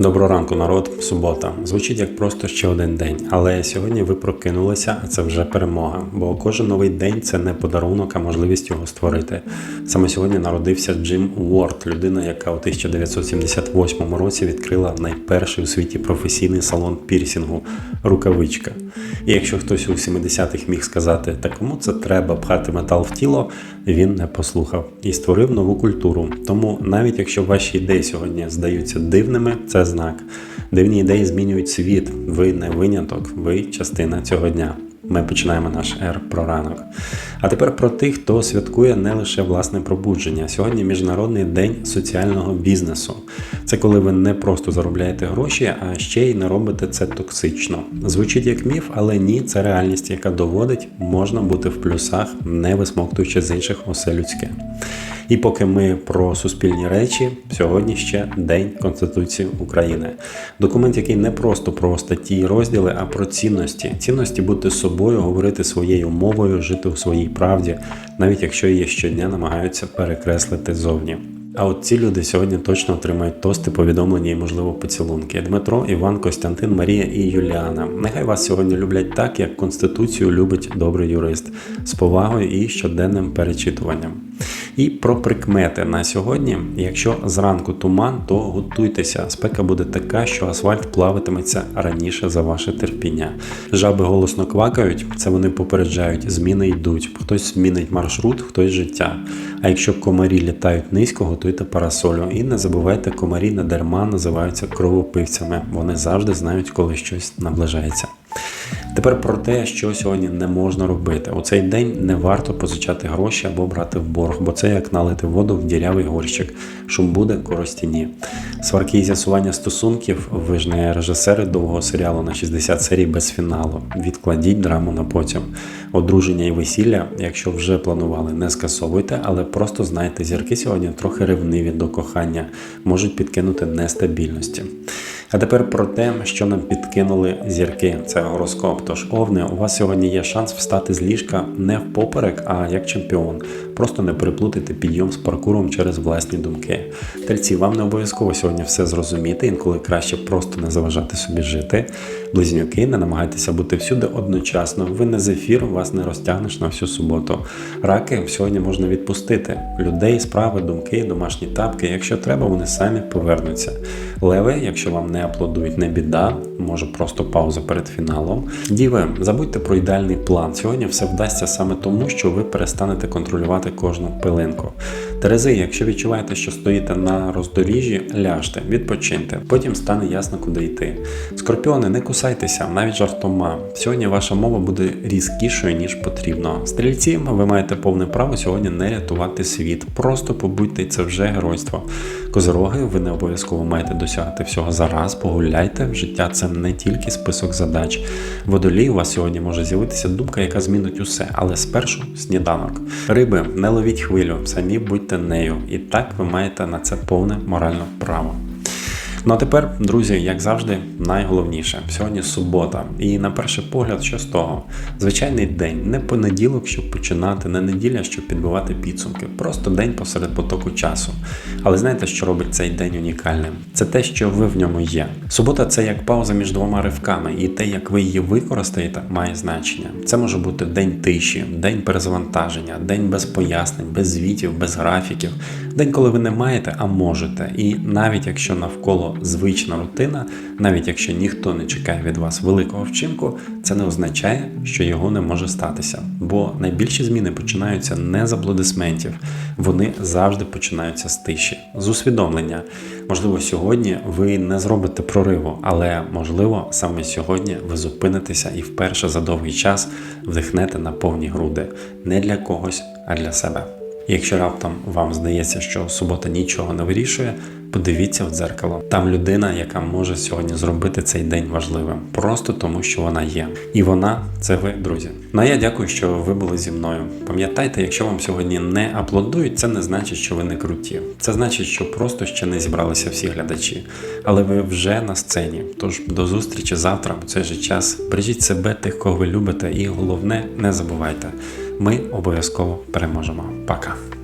Доброго ранку, народ. Субота. Звучить як просто ще один день. Але сьогодні ви прокинулися, а це вже перемога. Бо кожен новий день це не подарунок, а можливість його створити. Саме сьогодні народився Джим Уорд, людина, яка у 1978 році відкрила найперший у світі професійний салон пірсінгу рукавичка. І якщо хтось у 70-х міг сказати, та кому це треба пхати метал в тіло, він не послухав і створив нову культуру. Тому навіть якщо ваші ідеї сьогодні здаються дивними, це знак. Дивні ідеї змінюють світ. Ви не виняток, ви частина цього дня. Ми починаємо наш ер про ранок. А тепер про тих, хто святкує не лише власне пробудження. Сьогодні міжнародний день соціального бізнесу. Це коли ви не просто заробляєте гроші, а ще й не робите це токсично. Звучить як міф, але ні, це реальність, яка доводить, можна бути в плюсах, не висмоктуючи з інших усе людське. І поки ми про суспільні речі, сьогодні ще День Конституції України. Документ, який не просто про статті і розділи, а про цінності. Цінності бути собою, говорити своєю мовою, жити у своїй правді, навіть якщо її щодня намагаються перекреслити зовні. А от ці люди сьогодні точно отримають тости, повідомлення і, можливо, поцілунки. Дмитро, Іван, Костянтин, Марія і Юліана. Нехай вас сьогодні люблять так, як Конституцію любить добрий юрист з повагою і щоденним перечитуванням. І про прикмети на сьогодні. Якщо зранку туман, то готуйтеся. Спека буде така, що асфальт плаватиметься раніше за ваше терпіння. Жаби голосно квакають, це вони попереджають, зміни йдуть. Хтось змінить маршрут, хтось життя. А якщо комарі літають низько, готуйте парасолю. І не забувайте, комарі не дарма називаються кровопивцями. Вони завжди знають, коли щось наближається. Тепер про те, що сьогодні не можна робити. У цей день не варто позичати гроші або брати в борг, бо це як налити воду в дірявий горщик, шум буде коростіні. Сварки і з'ясування стосунків, ви ж не режисери довгого серіалу на 60 серій без фіналу. Відкладіть драму на потім. Одруження і весілля, якщо вже планували, не скасовуйте, але просто знайте, зірки сьогодні трохи ревниві до кохання, можуть підкинути нестабільності. А тепер про те, що нам підкинули зірки. Це гороскоп. Тож, овне, у вас сьогодні є шанс встати з ліжка не впоперек, а як чемпіон. Просто не переплутайте підйом з паркуром через власні думки. Тельці, вам не обов'язково сьогодні все зрозуміти, інколи краще просто не заважати собі жити. Близнюки, не намагайтеся бути всюди одночасно. Ви не зефір, вас не розтягнеш на всю суботу. Раки сьогодні можна відпустити. Людей, справи, думки, домашні тапки. Якщо треба, вони самі повернуться. Леви, якщо вам не аплодують, не біда, може просто пауза перед фіналом. Діви, забудьте про ідеальний план. Сьогодні все вдасться саме тому, що ви перестанете контролювати кожну пилинку. Терези, якщо відчуваєте, що стоїте на роздоріжжі, ляжте, відпочиньте, потім стане ясно, куди йти. Скорпіони, не кусайтеся, навіть жартома. Сьогодні ваша мова буде різкішою, ніж потрібно. Стрільці, ви маєте повне право сьогодні не рятувати світ. Просто побудьте, це вже геройство. Козороги, ви не обов'язково маєте досягати всього зараз, погуляйте. Життя це не тільки список задач. Водолій у вас сьогодні може з'явитися думка, яка змінить усе, але спершу сніданок. Риби, не ловіть хвилю, самі будьте нею. І так ви маєте на це повне моральне право. Ну а тепер, друзі, як завжди, найголовніше сьогодні субота. І на перший погляд, що з того? Звичайний день, не понеділок, щоб починати, не неділя, щоб підбивати підсумки. Просто день посеред потоку часу. Але знаєте, що робить цей день унікальним? Це те, що ви в ньому є. Субота це як пауза між двома ривками, і те, як ви її використаєте, має значення. Це може бути день тиші, день перезавантаження, день без пояснень, без звітів, без графіків, день, коли ви не маєте, а можете. І навіть якщо навколо звична рутина, навіть якщо ніхто не чекає від вас великого вчинку, це не означає, що його не може статися. Бо найбільші зміни починаються не з аплодисментів, вони завжди починаються з тиші, з усвідомлення. Можливо, сьогодні ви не зробите прориву, але можливо саме сьогодні ви зупинитеся і вперше за довгий час вдихнете на повні груди не для когось, а для себе. Якщо раптом вам здається, що субота нічого не вирішує, подивіться в дзеркало. Там людина, яка може сьогодні зробити цей день важливим, просто тому, що вона є. І вона це ви, друзі. Ну а я дякую, що ви були зі мною. Пам'ятайте, якщо вам сьогодні не аплодують, це не значить, що ви не круті. Це значить, що просто ще не зібралися всі глядачі. Але ви вже на сцені. Тож до зустрічі завтра, у цей же час. Бережіть себе, тих, кого ви любите, і головне, не забувайте. Ми обов'язково переможемо. Пока.